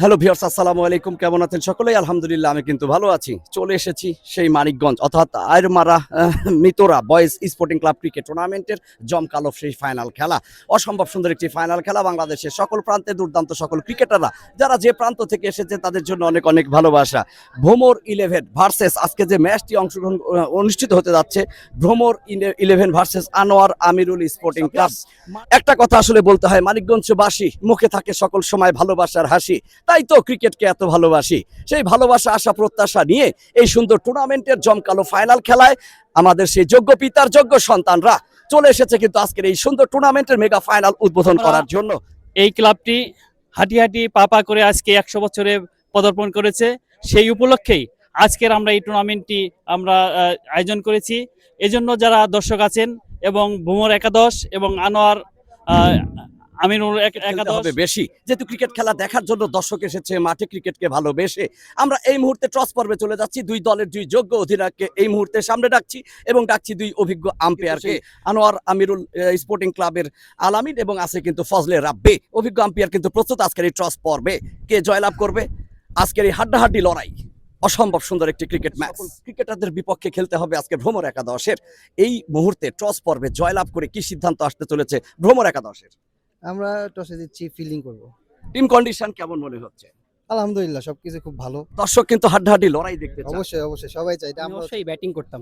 Hello viewers, আসসালামু আলাইকুম। কেমন আছেন সকলেই? আলহামদুলিল্লাহ, আমি কিন্তু ভালো আছি। চলে এসেছি সেই মানিকগঞ্জ, অর্থাৎ আয়রমারা মিতোরা বয়েজ স্পোর্টিং ক্লাব ক্রিকেট টুর্নামেন্টের জমকালো সেই ফাইনাল খেলা। অসম্ভব সুন্দর একটি ফাইনাল খেলা বাংলাদেশের সকল প্রান্তে দুর্দান্ত সকল ক্রিকেটাররা, যারা যে প্রান্ত থেকে এসেছে তাদের জন্য অনেক অনেক ভালোবাসা। ভ্রমর ইলেভেন ভার্সেস আজকে যে ম্যাচটি অংশগ্রহণ অনুষ্ঠিত হতে যাচ্ছে, Bhramar eleven versus Anwar Amirul sporting club. একটা কথা আসলে বলতে হয়, মানিকগঞ্জবাসী মুখে থাকে সকল সময় ভালোবাসার হাসি। তাই তো ক্রিকেটকে এত ভালোবাসি। সেই ভালোবাসা আশা প্রত্যাশা নিয়ে এই সুন্দর টুর্নামেন্টের জমকালো ফাইনাল খেলায় আমাদের সেই যোগ্য পিতার যোগ্য সন্তানরা চলে এসেছে কিন্তু আজকের এই সুন্দর টুর্নামেন্টের মেগা ফাইনাল উদ্বোধন করার জন্য। এই ক্লাবটি হাঁটি হাঁটি পাপা করে আজকে একশো বছরে পদার্পণ করেছে। সেই উপলক্ষেই আজকের আমরা এই টুর্নামেন্টটি আমরা আয়োজন করেছি। এজন্য যারা দর্শক আছেন এবং ভুমর একাদশ এবং আনোয়ার একাদশ। হবে বেশি। যেহেতু ক্রিকেট খেলা দেখার জন্য দর্শক এসেছে মাঠে ক্রিকেটকে ভালোবেসে। আমরা এই মুহূর্তে টস পর্বে চলে যাচ্ছি। দুই দলের দুই যোগ্য অধিনায়ককে এই মুহূর্তে সামনে ডাকছি এবং ডাকছি দুই অভিজ্ঞ আম্পায়ারকে। আনোয়ার আমিরুল স্পোর্টিং ক্লাবের আলামিন এবং আছে কিন্তু ফজলে রাব্বে। অভিজ্ঞ আম্পায়ার কিন্তু প্রস্তুত আজকের এই টস পর্বে। কে জয়লাভ করবে? আজকের এই হাড্ডাহাড্ডি লড়াই। অসম্ভব সুন্দর একটি ক্রিকেট ম্যাচ ক্রিকেটারদের বিপক্ষে খেলতে হবে আজকে ভ্রমর একাদশের। এই মুহূর্তে টস পর্বে জয়লাভ করে কি সিদ্ধান্ত আসতে চলেছে ভ্রমর একাদশের? আমরা টসে দিচ্ছি ফিল্ডিং করব। টিম কন্ডিশন কেমন মনে হচ্ছে? আলহামদুলিল্লাহ সবকিছু খুব ভালো। দর্শক কিন্তু হাড্ডাহাড্ডি লড়াই দেখতে চায়। অবশ্যই অবশ্যই সবাই চাই এটা আমরা অবশ্যই ব্যাটিং করতাম।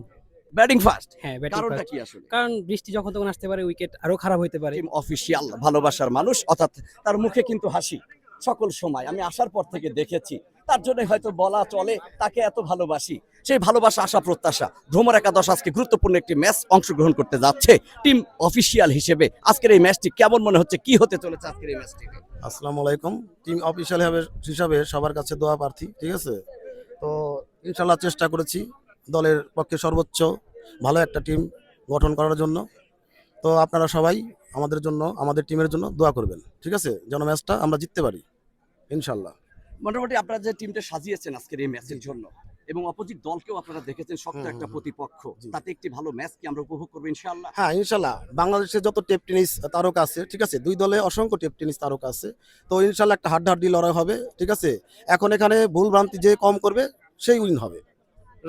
ব্যাটিং ফার্স্ট হ্যাঁ ব্যাটিং কারণটা কি আসলে? কারণ বৃষ্টি যখন তখন আসতে পারে উইকেট আরও খারাপ হতে পারে। টিম অফিসিয়াল ভালোবাসার মানুষ অর্থাৎ তার মুখে কিন্তু হাসি। সকল সময় আমি আসার পর থেকে দেখেছি। তার জন্য হয়তো বলা চলে তাকে এত ভালোবাসি। সেই ভালোবাসা আশা প্রত্যাশা। ভ্রমর একাদশ আজকে গুরুত্বপূর্ণ একটি ম্যাচ অংশগ্রহণ করতে যাচ্ছে। টিম অফিসিয়াল হিসেবে আজকের এই ম্যাচটি কেমন মনে হচ্ছে? কি হতে চলেছে আজকের এই ম্যাচটি? আসসালামু আলাইকুম। টিম অফিসিয়াল হিসাবে সবার কাছে দোয়া প্রার্থী ঠিক আছে? তো ইনশাল্লাহ চেষ্টা করেছি দলের পক্ষে সর্বোচ্চ ভালো একটা টিম গঠন করার জন্য। তো আপনারা সবাই আমাদের জন্য আমাদের টিমের জন্য দোয়া করবেন ঠিক আছে? যেন ম্যাচটা আমরা জিততে পারি ইনশাল্লাহ মোটামুটি আপনারা যে টিমটা সাজিয়েছেন আজকের এই ম্যাচের জন্য এবং অপোজিট দলকেও আপনারা দেখেছেন শক্ত একটা প্রতিপক্ষ। তাতে একটি ভালো ম্যাচ কি আমরা উপভোগ করব ইনশাল্লাহ হ্যাঁ ইনশাল্লাহ বাংলাদেশে যত টেপ টেনিস তারকা আছে ঠিক আছে? দুই দলে অসংখ্য টেপ টেনিস তারকা আছে। তো ইনশাল্লাহ একটা হাড্ডাহাড্ডি লড়াই হবে ঠিক আছে? এখন এখানে ভুল ভ্রান্তি যে কম করবে সেই উইন হবে।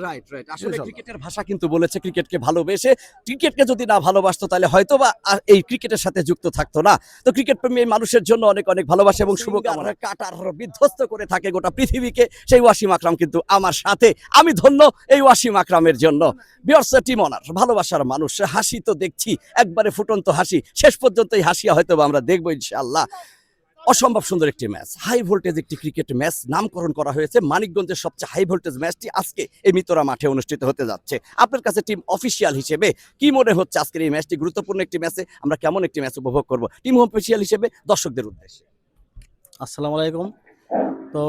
রাইট রাইট আসলে ক্রিকেটের ভাষা কিন্তু বলেছে ক্রিকেটকে ভালোবেসে। ক্রিকেটকে যদি না ভালোবাসতো তাহলে হয়তো বা এই ক্রিকেটের সাথে যুক্ত থাকতো না। তো ক্রিকেট প্রেমী মানুষের জন্য অনেক অনেক ভালোবাসা এবং শুভকামনা। কাটার বিধ্বস্ত করে থাকে গোটা পৃথিবীকে। সেই ওয়াসিম আকরাম কিন্তু আমার সাথে। আমি ধন্য এই ওয়াসিম আকরামের জন্য। বিয়ার্স টিম অনার ভালোবাসার মানুষ। হাসি তো দেখছি একবারে ফুটন্ত হাসি। শেষ পর্যন্ত এই হাসিয়া হয়তো আমরা দেখব ইনশাআল্লাহ। অসম্ভব সুন্দর একটি ম্যাচ। হাই ভোল্টেজ একটি ক্রিকেট ম্যাচ। নামকরণ করা হয়েছে মানিকগঞ্জের সবচেয়ে হাই ভোল্টেজ ম্যাচটি আজকে এই মিতরা মাঠে অনুষ্ঠিত হতে যাচ্ছে। আপনার কাছে টিম অফিসিয়াল হিসেবে কি মনে হচ্ছে আজকের এই ম্যাচটি? গুরুত্বপূর্ণ একটি ম্যাচে আমরা কেমন একটি ম্যাচ উপভোগ করব? টিম অফিসিয়াল হিসেবে দর্শকদের উদ্দেশ্যে। আসসালামু আলাইকুম। তো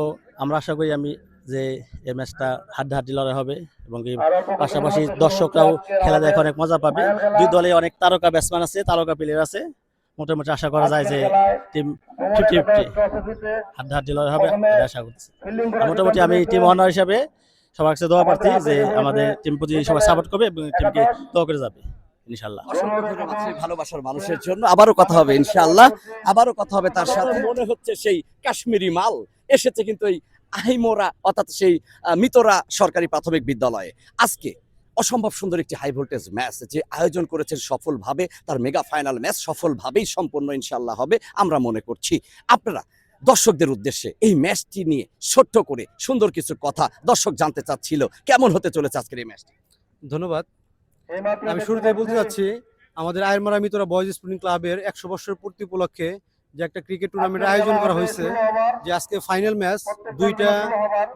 আমরা আশা করি আমি যে এই ম্যাচটা হাড্ডাহাড্ডি লড়াই হবে এবং এই পাশাপাশি দর্শকরাও খেলা দেখে অনেক মজা পাবে। দুই দলে অনেক তারকা ব্যাটসম্যান আছে, তারকা প্লেয়ার আছে। মোটামুটি আশা করা যায় যে টিম ফিফটি ফিফটি হাড্ডাহাড্ডি লড়াই হবে আশা করতেছি। আর মোটামুটি আমি টিম অনার হিসাবে সবার কাছে দোয়া প্রার্থী যে আমাদের টিম প্রতি সবাই সাপোর্ট করবে এবং টিমকে দোয়া করে যাবে ইনশাল্লাহ সেই ভালোবাসার মানুষের জন্য। আবারও কথা হবে ইনশাআল্লাহ। আবারও কথা হবে তার সাথে। মনে হচ্ছে সেই কাশ্মীরি মাল এসেছে কিন্তু এই আহিমোরা অর্থাৎ সেই আহ, মিতরা সরকারি প্রাথমিক বিদ্যালয়ে। আজকে অসম্ভব সুন্দর একটি হাই ভোল্টেজ ম্যাচ যে আয়োজন করেছেন সফলভাবে তার মেগা ফাইনাল ম্যাচ সফলভাবেই সম্পন্ন ইনশাল্লাহ হবে আমরা মনে করছি। আপনারা দর্শকদের উদ্দেশ্যে এই ম্যাচটি নিয়ে ছোট্ট করে সুন্দর কিছু কথা দর্শক জানতে চাচ্ছিল কেমন হতে চলেছে আজকের এই ম্যাচটি ধন্যবাদ। আমি শুরুতে বলতে চাচ্ছি আমাদের আয়রমারা মিতরা বয়েজ স্পোর্টিং ক্লাবের একশো বছর পূর্তি উপলক্ষে যে একটা ক্রিকেট টুর্নামেন্টের আয়োজন করা হয়েছে যে আজকে ফাইনাল ম্যাচ দুইটা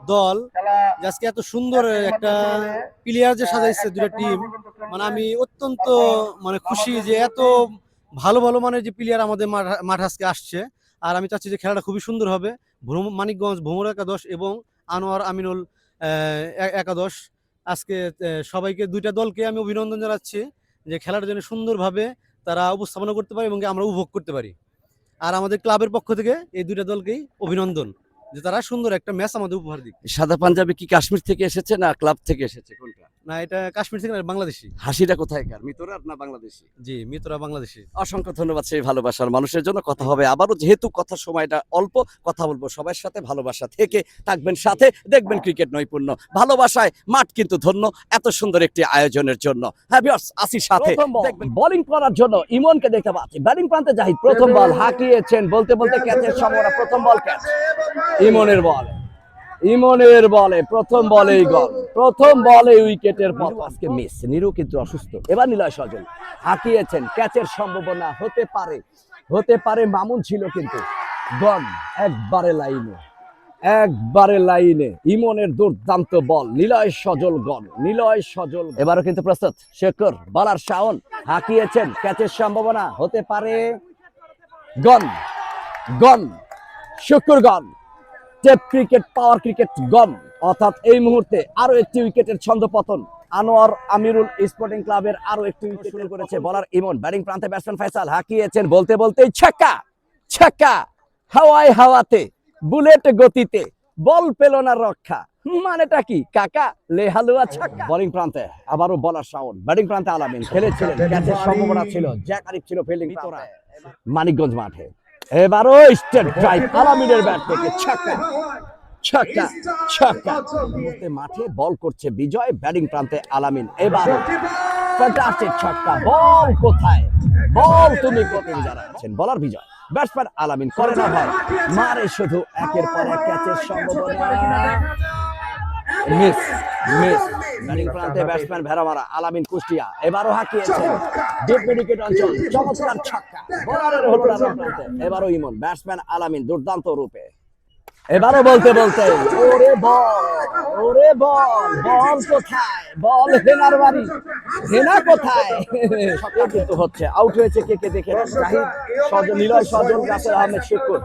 দল আজকে এত সুন্দর একটা প্লেয়ার যে সাজাইছে দুইটা টিম মানে আমি অত্যন্ত মানে খুশি যে এত ভালো ভালো মানের যে প্লেয়ার আমাদের মাঠ- আজকে আসছে। আর আমি চাচ্ছি যে খেলাটা খুবই সুন্দর হবে। মানিকগঞ্জ ভ্রমর একাদশ এবং আনোয়ার আমিনুল একাদশ। আজকে সবাইকে দুইটা দলকে আমি অভিনন্দন জানাচ্ছি যে খেলাটা যেন সুন্দরভাবে তারা উপস্থাপনা করতে পারে এবং আমরা উপভোগ করতে পারি। আর আমাদের ক্লাবের পক্ষ থেকে এই দুইটা দলকেই অভিনন্দন যে তারা সুন্দর একটা ম্যাচ আমাদের উপহার দিক। সাদা পাঞ্জাবি কি কাশ্মীর থেকে এসেছে না ক্লাব থেকে এসেছে কোনটা? না এটা কাশ্মীর থেকে না, বাংলাদেশি। হাসিটা কোথায় কার মিতরার না বাংলাদেশি? জি মিতরা বাংলাদেশি। অসংখ্য ধন্যবাদ সেই ভালোবাসার মানুষের জন্য। কথা হবে আবারও যেহেতু কথা সময়টা অল্প কথা বলব সবার সাথে ভালোবাসা থেকে থাকবেন সাথে দেখবেন ক্রিকেট নৈপুণ্য। ভালোবাসায় মাঠ কিন্তু ধন্য এত সুন্দর একটি আয়োজনের জন্য। হ্যাঁ ভিউয়ার্স আসি সাথে বোলিং করার জন্য ইমনকে দেখতে পাচ্ছি। ব্যাটিং প্রান্তে জাহিদ প্রথম বল হাঁকিয়েছেন বলতে বলতে ক্যাচের সম্ভাবনা প্রথম বল ক্যাচ ইমনের বল ইমনের বলে প্রথম বলেই গল প্রথম বলে উইকেটের পথ। আজকে মিস নিরু কিন্তু অসুস্থ। এবার নিলয় সজল হাঁকিয়েছেন। ক্যাচের সম্ভাবনা হতে পারে। হতে পারে মামুন ছিল কিন্তু। গন একবারে লাইনে। একবারে লাইনে। ইমনের দুর্দান্ত বল নিলয় সজল গন নিলয় সজল এবারও কিন্তু প্রস্তুত। শেখর বলার শাওন হাঁকিয়েছেন। ক্যাচের সম্ভাবনা হতে পারে। Gone gone Shukur gone tape cricket power cricket gone অর্থাৎ এই মুহূর্তে আরও একটি উইকেটের ছন্দ পতন আনোয়ার আমিরুল স্পোর্টিং ক্লাবের আরও একটি উইকেট শুরু করেছে বলার ইমন ব্যাটিং প্রান্তে ব্যাটসম্যান ফয়সাল হাঁকিয়েছেন। বলতে বলতেই ছক্কা ছক্কা হাওয়ায় হাওয়াতে বুলেট গতিতে বল পেল না রক্ষা। মানেটা কি? কাকা লেহালুয়া ছক্কা বোলিং প্রান্তে আবারও বলার সাউন্ড ব্যাটিং প্রান্তে আলামিন। খেলেছিলেন ক্যাচের সম্ভাবনা ছিল। জ্যাক আরিফ ছিল ফিল্ডিং মানিকগঞ্জ মাঠে। এবারও স্টেট ড্রাইভ আলামিনের ব্যাট থেকে ছক্কা। ছক্কা ছক্কা। মুহূর্তে মাঠে বল করছে বিজয়, ব্যাটিং প্রান্তে আলামিন। এবারও ফ্যান্টাস্টিক ছক্কা, বল কোথায়? বল তুমি কোথায়? যারা আছেন, বলার বিজয়। ব্যাটসম্যান আলামিন করে না ভাই মারে শুধু একের পর এক ক্যাচের সম্ভাবনা। Miss miss. ব্যাটিং প্রান্তে ব্যাটসম্যান ভেড়ামারা আলামিন কুষ্টিয়া এবারও হাঁকিয়েছেন ডিপ মিডিকেট অঞ্চল চমৎকার ছক্কা। বোলারের হলো প্রান্তে। এবারও ইমন ব্যাটসম্যান আলামিন দুর্দান্ত রূপে। এবারও বলতে বলতে। ওরে বল ওরে বল বল কোথায়? বল হেনার বাড়ি। হেনা কোথায়? কিন্তু হচ্ছে। আউট হয়েছে কে কে দেখে। জাহিদ, সজল, নিলয় সজল, রাসেল আহমেদ, শুকুর।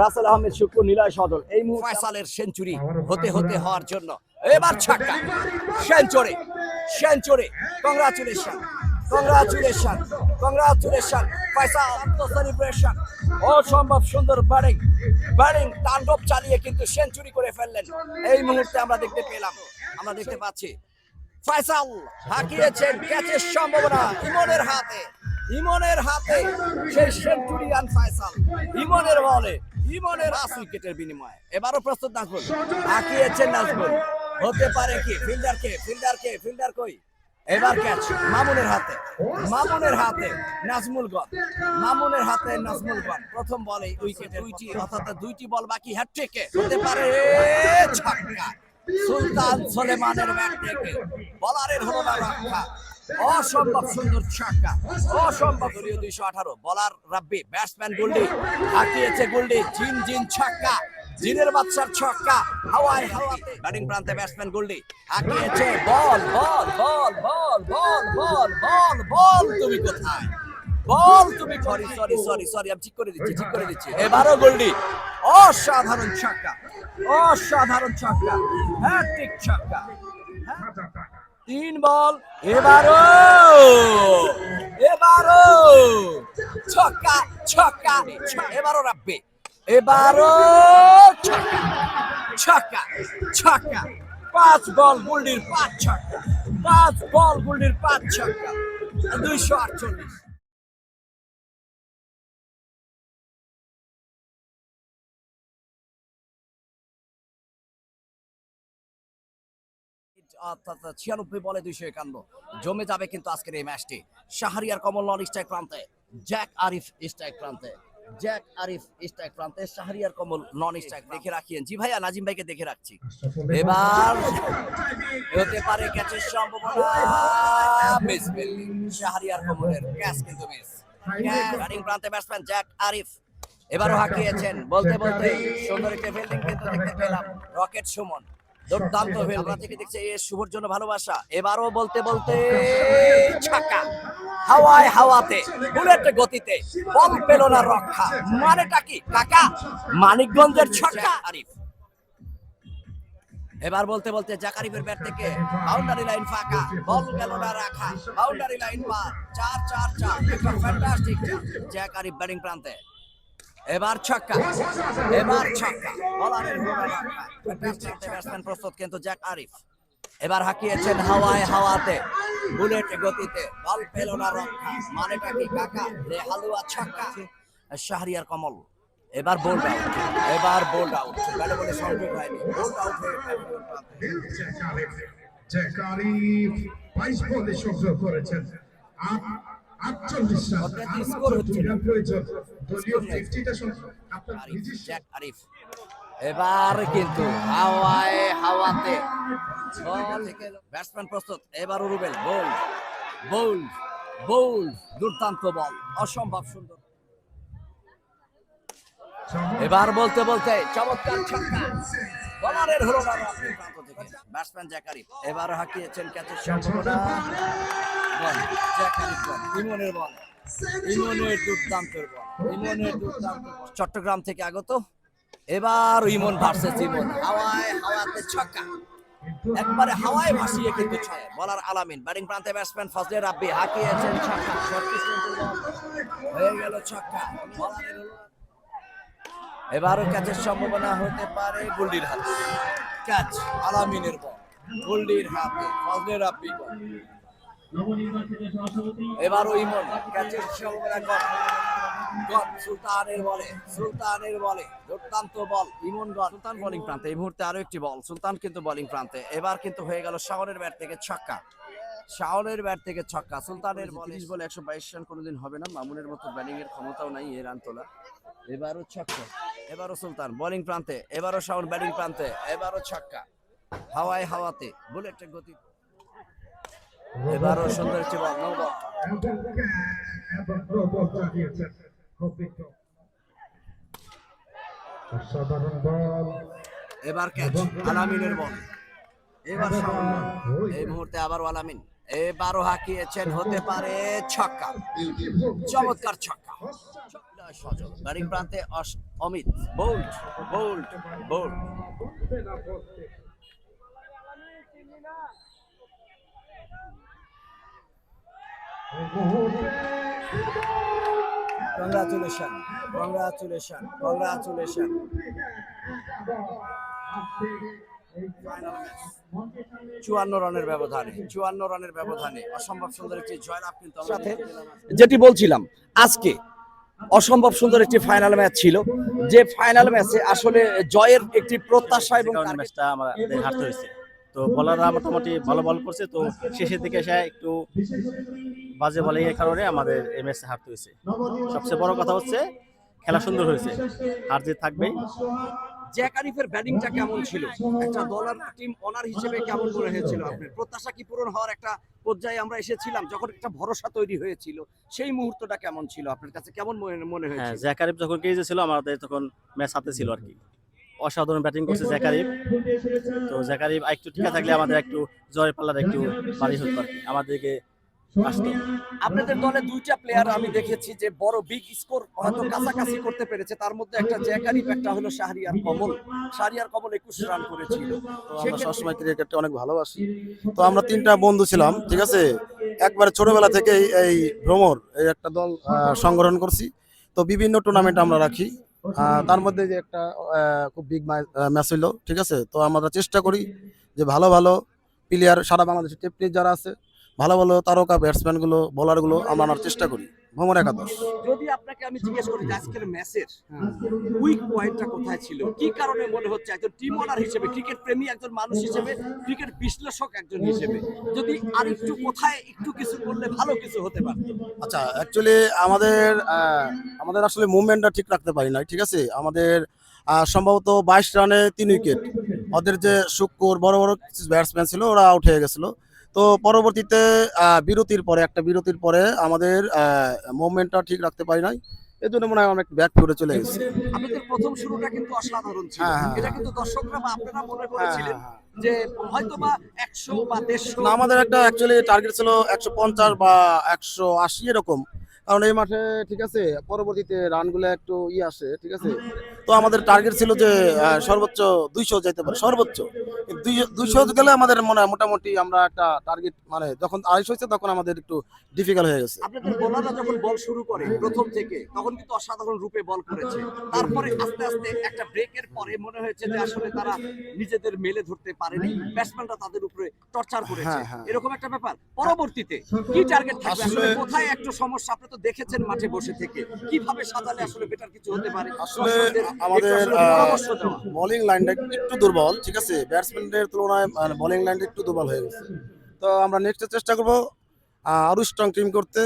রাসেল আহমেদ, শুকুর, নিলয় সজল। এই ফয়সালের সেঞ্চুরি হতে হতে হওয়ার জন্য। এবার ছক্কা। Century century. Congratulation congratulation congratulation Faisal celebration অসম্ভব সুন্দর ব্যাটিং ব্যাটিং তাণ্ডব চালিয়ে কিন্তু সেঞ্চুরি করে ফেললেন। এই মুহূর্তে আমরা দেখতে পেলাম, আমরা দেখতে পাচ্ছি। ফয়সাল হাঁকিয়েছেন ক্যাচের সম্ভাবনা ইমনের হাতে। ইমনের হাতে সেই সেঞ্চুরিয়ান ফয়সাল ইমনের বলে, ইমনের পাঁচ উইকেটের বিনিময়ে। এবারও প্রস্তুত নাজমুল। হাঁকিয়েছেন নাজমুল। হতে পারে কি? ফিল্ডার কে ফিল্ডার কে ফিল্ডার কই? এবার ক্যাচ মামুনের হাতে মামুনের হাতে নাজমুল গন, মামুনের হাতে নাজমুল গন। প্রথম বলে উইকেটে দুইটি অর্থাৎ দুইটি বল বাকি হ্যাটট্রিকে হতে পারে ছক্কা, সুলতান সোলেমানের ব্যাট থেকে বলারের হলো না রক্ষা অসম্ভব সুন্দর ছক্কা, অসম্ভব দুইশো আঠারো। বলার রাব্বি ব্যাটসম্যান গুল্ডি হাঁকিয়েছে গুল্ডি জিন জিন ছক্কা। জিনের বাচ্চার ছক্কা, হাওয়ায় হাওয়াতে। ব্যাটিং প্রান্তে ব্যাটসম্যান গুল্ডি হাঁকিয়েছে বল বল বল বল বল বল বল বল, তুমি কোথায়? বল তুমি সরি সরি সরি সরি আমি ঠিক করে দিচ্ছি, ঠিক করে দিচ্ছি। এবারও গোল্ডি অসাধারণ ছক্কা অসাধারণ ছক্কা হ্যাট্রিক ছক্কা? তিন বল, এবারও এবারও। ছক্কা ছক্কা এবারও রাখবে এবারও ছক্কা ছক্কা, পাঁচ বল গুল্ডির পাঁচ ছক্কা, পাঁচ বল গুল্ডির পাঁচ ছক্কা, দুইশো আটচল্লিশ। ছিয়ানব্বই বলে দুইশো একান্ন। জমে যাবে কিন্তু আজকের এই ম্যাচটি। শাহরিয়ার কমল নন স্ট্রাইক প্রান্তে, জ্যাক আরিফ স্ট্রাইক প্রান্তে। জ্যাক আরিফ স্ট্রাইক প্রান্তে শাহরিয়ার কমল নন স্ট্রাইক দেখে রাখিয়েন জি ভাইয়া নাজিম ভাইকে দেখে রাখছি। এবার হতে পারে ক্যাচের সম্ভাবনা। মিস ফিল্ডিং শাহরিয়ার কমলের ক্যাচ কিন্তু মিস ব্যাটিং প্রান্তে ব্যাটসম্যান জ্যাক আরিফ। এবারও হাঁকিয়েছেন বলতে বলতে সুন্দর একটি ফিল্ডিং কিন্তু দেখতে পেলাম। রকেট সুমন। দুর্দান্ত থেকে দেখছি এ শুভর জন্য ভালোবাসা। এবারও বলতে বলতে ছাকা হাওয়ায় হাওয়াতে বুলেট গতিতে বল পেল না রক্ষা। মানেটা কি কাকা? মানিকগঞ্জের ছক্কা। আরিফ। এবার বলতে বলতে জাকারিফের ব্যাট থেকে বাউন্ডারি লাইন ফাঁকা। বল গেল না রাখা। বাউন্ডারি লাইন পার। চার চার চার। একটা ফ্যান্টাস্টিক জ্যাক আরিফ ব্যাটিং প্রান্তে। এবার ছক্কা এবার ছক্কা বলারের ব্যাটসম্যান প্রস্তুত কিন্তু জ্যাক আরিফ এবার হাঁকিয়েছেন হাওয়ায় হাওয়াতে বুলেট গতিতে বল পেল না রক্ষা মানেটা কি কাকা রে হালুয়া ছক্কা শাহরিয়ার কমল এবার বোল্ড আউট এবার বোল্ড আউট ব্যাটে বলে সংযোগ হয়নি বোল্ড আউট হয়ে প্রান্তে। জেকারিফ বাইশ বলে সংগ্রহ করেছেন আট- আটচল্লিশ রান। আর স্কোর হচ্ছে দলীয় স্কোর নেই। ফিফটিটা সংগ্রহ আপনার জ্যাক আরিফ। এবার কিন্তু হাওয়ায় হাওয়াতে বল ব্যাটসম্যান প্রস্তুত। এবার রুবেল বোল্ড বোল্ড বোল্ড দুর্দান্ত বল। অসম্ভব সুন্দর। এবার বলতে বলতে চমৎকার ছক্কা। বলারের হলো না ব্যাটসম্যান জ্যাকারিফ এবার হাঁকিয়েছেন ক্যাচের সম্ভাবনা বল। ইমনের বল। ইমনের দুর্দান্ত বল। ইমনের দুর্দান্ত চট্টগ্রাম থেকে আগত। এবার ইমন ভার্সেস ইমন। হাওয়ায় হাওয়াতে ছক্কা। একবারে হাওয়ায় ভাসিয়ে কিন্তু ছয়। বলার আলামিন ব্যাটিং প্রান্তে ব্যাটসম্যান ফজলে রাব্বি হাঁকিয়েছেন ছক্কা। হয়ে গেল ছক্কা। এবারও ক্যাচের সম্ভাবনা হতে পারে গুল্ডির হাতে। ক্যাচ আলামিনের বল। গুল্ডির হাতে ফজলে রাব্বি বল। এবারও ইমন ক্যাচের সম্ভাবনা কম সুলতানের বলে সুলতানের বলে দুর্দান্ত ball Emon gone Sultan bowling প্রান্তে এই মুহূর্তে আরও একটি বল সুলতান কিন্তু বোলিং প্রান্তে। এবার কিন্তু হয়ে গেল শাওনের ব্যাট থেকে ছক্কা। শাওনের ব্যাট থেকে ছক্কা সুলতানের বলে। বলে একশো বাইশ রান কোনোদিন হবে না মামুনের মতো ব্যাটিং এর ক্ষমতাও নাই এই রান তোলা এবারও ছক্কা। এবারও সুলতান বোলিং প্রান্তে এবারও শাওন ব্যাটিং প্রান্তে এবারও ছক্কা। হাওয়ায় হাওয়াতে বুলেটের গতি। এবারও সুন্দর একটি বল নো বল এবার ক্যাচ আলামিনের বল এবার শাওন এই মুহূর্তে আবার আলামিন। এবারও হাঁকিয়েছেন হতে পারে ছক্কা। চমৎকার ছক্কা। সজল। ব্যাটিং প্রান্তে অস- Amit bowled bowled bowled congratulation congratulation congratulation চুয়ান্ন রানের ব্যবধানে চুয়ান্ন রানের ব্যবধানে অসম্ভব সুন্দর একটি জয়লাভ কিন্তু সাথে যেটি বলছিলাম আজকে অসম্ভব সুন্দর একটি ফাইনাল ম্যাচ ছিল। যে ফাইনাল ম্যাচে আসলে জয়ের একটি প্রত্যাশা এবং ম্যাচটা আমাদের হারতে হয়েছে। তো বলাররা মোটামুটি ভালো বল করছে তো শেষের দিকে এসে একটু বাজে বলে এর কারণে আমাদের এই ম্যাচে হারতে হয়েছে। সবচেয়ে বড় কথা হচ্ছে খেলা সুন্দর হয়েছে। হার জিত থাকবেই। জ্যাক আরিফের ব্যাটিংটা কেমন ছিল? একটা দলার টিম অনার হিসেবে কেমন মনে হয়েছিল আপনার? প্রত্যাশা কি পূরণ হওয়ার একটা পর্যায়ে আমরা এসেছিলাম যখন একটা ভরসা তৈরি হয়েছিল? সেই মুহূর্তটা কেমন ছিল? আপনার কাছে কেমন মনে- মনে হ্যাঁ হয়েছিল? জ্যাকারিফ যখন ক্রিজে ছিল আমাদের তখন ম্যাচ হাতে ছিল আর কি। অসাধারণ ব্যাটিং করছে জ্যাকারিফ তো জ্যাকারিফ একটু টিকা থাকলে আমাদের একটু জয়ের পাল্লার একটু বাড়ি হতো আর কি। আমাদেরকে আপনাদের দলে দুইটা প্লেয়ার আমি দেখেছি যে বড় বিগ স্কোর হয়তো কাছাকাছি করতে পেরেছে। তার মধ্যে একটা জ্যাক আরিফ একটা হলো শাহরিয়ার কমল। শাহরিয়ার কমল একুশ রান করেছিল। আমরা সবসময় ক্রিকেটটা অনেক ভালোবাসি। তো আমরা তিনটা বন্ধু ছিলাম ঠিক আছে? একবারে ছোটবেলা থেকেই এই ভ্রমর এই একটা দল সংগঠন করছি। তো বিভিন্ন টুর্নামেন্ট আমরা রাখি। তার মধ্যে যে একটা খুব বিগ ম্যাচ হইল ঠিক আছে? তো আমরা চেষ্টা করি যে ভালো ভালো প্লেয়ার সারা বাংলাদেশের টেপ যারা আছে ভালো ভালো তারকা ব্যাটসম্যানগুলো বোলারগুলো আমরা আনার চেষ্টা করি। ভ্রমণ একাদশ। যদি আপনাকে আমি জিজ্ঞেস করি আজকের ম্যাচের উইক পয়েন্টটা কোথায় ছিল? কি কারণে মনে হচ্ছে একজন টিম ওনার হিসেবে ক্রিকেট প্রেমী একজন মানুষ হিসেবে ক্রিকেট বিশ্লেষক একজন হিসেবে? যদি আর একটু কোথায় একটু কিছু করলে ভালো কিছু হতে পারত? আচ্ছা অ্যাকচুয়ালি আমাদের আমাদের আসলে মুভমেন্টটা ঠিক রাখতে পারি না ঠিক আছে? আমাদের সম্ভবত বাইশ রানে তিন উইকেট ওদের যে শুক্কর বড় বড় ব্যাটসম্যান ছিল ওরা আউট হয়ে গেছিল। তো পরবর্তীতে বিরতির পরে একটা বিরতির পরে আমাদের মুভমেন্টটা ঠিক রাখতে পারি নাই। এর জন্য মনে হয় একটু ব্যাক ফিরে চলে গেছি আপনাদের প্রথম শুরুটা কিন্তু অসাধারণ ছিল। হ্যাঁ, হ্যাঁ, এটা কিন্তু দর্শকরা বা আপনারা মনে হ্যাঁ, করেছিলেন হ্যাঁ, হ্যাঁ। যে হয়তো বা একশো বা দেড়শো না আমাদের একটা অ্যাকচুয়ালি টার্গেট ছিল একশো পঞ্চাশ বা একশো আশি এরকম। কারণ এই মাঠে ঠিক আছে পরবর্তীতে রানগুলো একটু ই আসে ঠিক আছে? তো আমাদের টার্গেট ছিল যে সর্বোচ্চ দুইশো যেতে পারে সর্বোচ্চ। দুইশো গেলে আমাদের মনে হয় মোটামুটি আমরা একটা টার্গেট মানে যখন আড়াইশো হয়েছে তখন আমাদের একটু ডিফিকাল্ট হয়ে গেছে। আপনাদের বোলাররা যখন বল শুরু করে প্রথম থেকে তখন কিন্তু অসাধারণ রূপে বল করেছে। তারপরে আস্তে আস্তে একটা ব্রেকের পরে মনে হয়েছে যে আসলে তারা নিজেদের মেলে ধরতে পারেনি। ব্যাটসম্যানরা তাদের উপরে টর্চার করেছে। হ্যাঁ, হ্যাঁ। এরকম একটা ব্যাপার। পরবর্তীতে কি টার্গেট থাকবে? আসলে কোথায় একটু সমস্যা? আপনি তো দেখেছেন মাঠে বসে থেকে। কীভাবে সাজালে আসলে বেটার কিছু হতে পারে? আসলে আমাদের। বোলিং লাইনটা একটু দুর্বল ঠিক আছে? ব্যাটসম্যানদের তুলনায় বোলিং লাইনটা একটু দুর্বল হয়ে গেছে। তো আমরা নেক্সটে চেষ্টা করব আরও স্ট্রং টিম করতে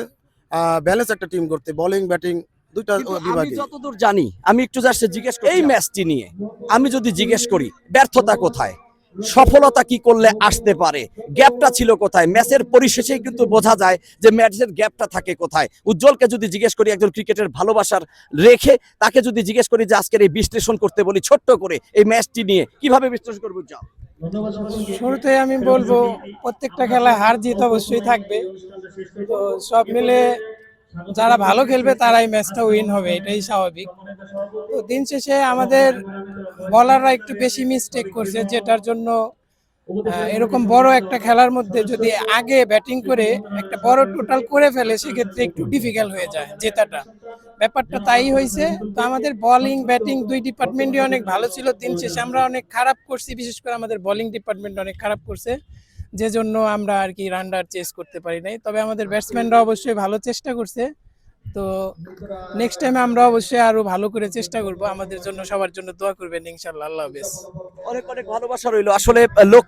ব্যালেন্স একটা টিম করতে বোলিং ব্যাটিং দুইটা বিভাগে যতদূর জানি আমি একটু জাস্ট জিজ্ঞেস করি এই ম্যাচটি নিয়ে আমি যদি জিজ্ঞেস করি ব্যর্থতা কোথায়? সফলতা কি করলে আসতে পারে? গ্যাপটা ছিল কোথায়? ম্যাচের পরিশেষে কিন্তু বোঝা যায় যে ম্যাচের গ্যাপটা থাকে কোথায়। উজ্জ্বলকে যদি জিজ্ঞেস করি একজন ক্রিকেটের ভালোবাসার রেখে, তাকে যদি জিজ্ঞেস করি যে আজকের এই বিশ্লেষণ করতে বলি ছোট্ট করে এই ম্যাচটি নিয়ে, কীভাবে বিশ্লেষণ করব উজ্জ্বল? শুরুতে আমি বলব, প্রত্যেকটা খেলায় হার জিত অবশ্যই থাকবে। তো সব মিলে যারা ভালো খেলবে তারাই ম্যাচটা উইন হবে, এটাই স্বাভাবিক। তো দিন শেষে আমাদের বলাররা একটু বেশি মিস্টেক করছে, যেটার জন্য এরকম বড় একটা খেলার মধ্যে যদি আগে ব্যাটিং করে একটা বড় টোটাল করে ফেলে, সেক্ষেত্রে একটু ডিফিকাল্ট হয়ে যায় জেতাটা। ব্যাপারটা তাই হয়েছে তো আমাদের বোলিং ব্যাটিং দুই ডিপার্টমেন্টই অনেক ভালো ছিল। দিন শেষে আমরা অনেক খারাপ করছি, বিশেষ করে আমাদের বোলিং ডিপার্টমেন্ট অনেক খারাপ করছে। যে জন্য আমরা আর কি রানডার চেস করতে পারি নাই। তবে আমাদের ব্যাটসম্যানরা অবশ্যই ভালো চেষ্টা করছে। তো নেক্সট টাইমে আমরা অবশ্যই আরও ভালো করে চেষ্টা করব। আমাদের জন্য সবার জন্য দোয়া করবেন ইনশাআল্লাহ আল্লাহ হাফেজ। অনেক অনেক ভালোবাসা রইল। আসলে লোক